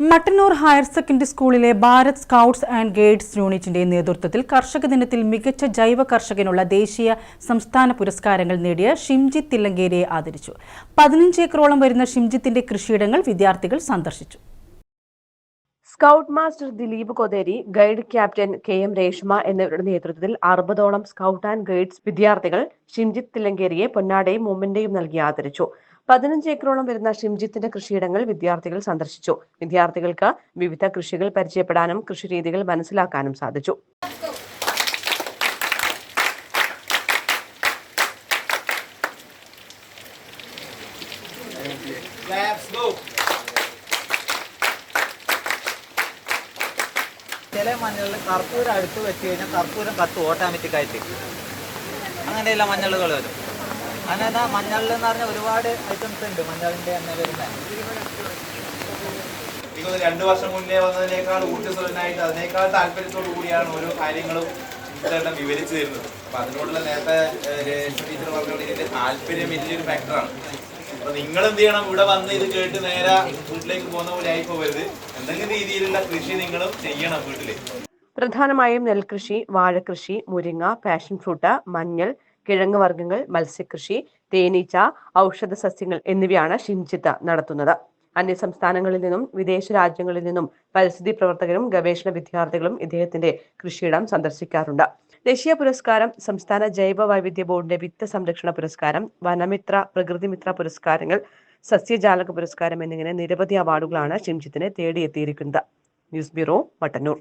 Mattannur higher secondary സ്കൂളിലെ Bharat scouts and guides യൂണിറ്റിന്റെ നേതൃത്വത്തിൽ കർഷക ദിനത്തിൽ മികച്ച ജൈവ കർഷകനുള്ള ദേശീയ സംസ്ഥാന പുരസ്കാരങ്ങൾ നേടിയ ഷിംജിത്ത് തില്ലങ്കേരിയെ ആദരിച്ചു. പതിനഞ്ച് ഏക്കറോളം വരുന്ന ഷിംജിത്തിന്റെ കൃഷിയിടങ്ങൾ വിദ്യാർത്ഥികൾ സന്ദർശിച്ചു. Scout master Dileep Kotheri guide captain K M Reshma എന്നിവരുടെ നേതൃത്വത്തിൽ അറുപതോളം സ്കൗട്ട് ആൻഡ് ഗൈഡ്സ് വിദ്യാർത്ഥികൾ ഷിംജിത്ത് തിലങ്കേരിയെ പൊന്നാടയും മൂമ്മന്റെയും നൽകി ആദരിച്ചു. പതിനഞ്ച് ഏക്കറോളം വരുന്ന ഷിംജിത്തിന്റെ കൃഷിയിടങ്ങൾ വിദ്യാർത്ഥികൾ സന്ദർശിച്ചു. വിദ്യാർത്ഥികൾക്ക് വിവിധ കൃഷികൾ പരിചയപ്പെടാനും കൃഷിരീതികൾ മനസ്സിലാക്കാനും സാധിച്ചു. ചില മഞ്ഞളിൽ കർപ്പൂരം അടുത്ത് വെച്ച് കഴിഞ്ഞാൽ കർപ്പൂരം കത്തും ഓട്ടോമാറ്റിക് ആയിട്ട് അങ്ങനെയുള്ള മഞ്ഞളുകൾ വരും. അങ്ങനെ മഞ്ഞളിൽ എന്ന് പറഞ്ഞാൽ ഒരുപാട് ഐറ്റംസ് ഉണ്ട്. മഞ്ഞളിന്റെ എണ്ണ വരുന്ന രണ്ട് വർഷം മുന്നേ വന്നതിനേക്കാൾ ഊർജസ്വലനായിട്ട് അതിനേക്കാൾ താല്പര്യത്തോടു കൂടിയാണ് ഓരോ കാര്യങ്ങളും ഇതെല്ലാം വിവരിച്ചു തരുന്നത്. അപ്പൊ അതിനോടുള്ള നേരത്തെ ടീച്ചർ പറഞ്ഞ ഇതിന്റെ താല്പര്യം വലിയൊരു ഫാക്ടറാണ് അപ്പൊ നിങ്ങൾ എന്ത് ചെയ്യണം ഇവിടെ വന്ന് ഇത് കേട്ട് നേരെ വീട്ടിലേക്ക് പോകുന്ന പോലെ ആയി പോകരുത്. എന്തെങ്കിലും രീതിയിലുള്ള കൃഷി നിങ്ങളും ചെയ്യണം വീട്ടിൽ. പ്രധാനമായും നെൽകൃഷി വാഴകൃഷി മുരിങ്ങ പാഷൻ ഫ്രൂട്ട് മഞ്ഞൾ കിഴങ്ങ് വർഗങ്ങൾ മത്സ്യകൃഷി തേനീച്ച ഔഷധ സസ്യങ്ങൾ എന്നിവയാണ് ഷിൻചിത്ത നടത്തുന്നത്. അന്യ സംസ്ഥാനങ്ങളിൽ നിന്നും വിദേശ രാജ്യങ്ങളിൽ നിന്നും പരിസ്ഥിതി പ്രവർത്തകരും ഗവേഷണ വിദ്യാർത്ഥികളും ഇദ്ദേഹത്തിന്റെ കൃഷിയിടം സന്ദർശിക്കാറുണ്ട്. ദേശീയ പുരസ്കാരം സംസ്ഥാന ജൈവ വൈവിധ്യ ബോർഡിന്റെ വിത്ത സംരക്ഷണ പുരസ്കാരം വനമിത്ര പ്രകൃതിമിത്ര പുരസ്കാരങ്ങൾ സസ്യജാലക പുരസ്കാരം എന്നിങ്ങനെ നിരവധി അവാർഡുകളാണ് ഷിംജിത്തിനെ തേടിയെത്തിയിരിക്കുന്നത്. News bureau Mattannur.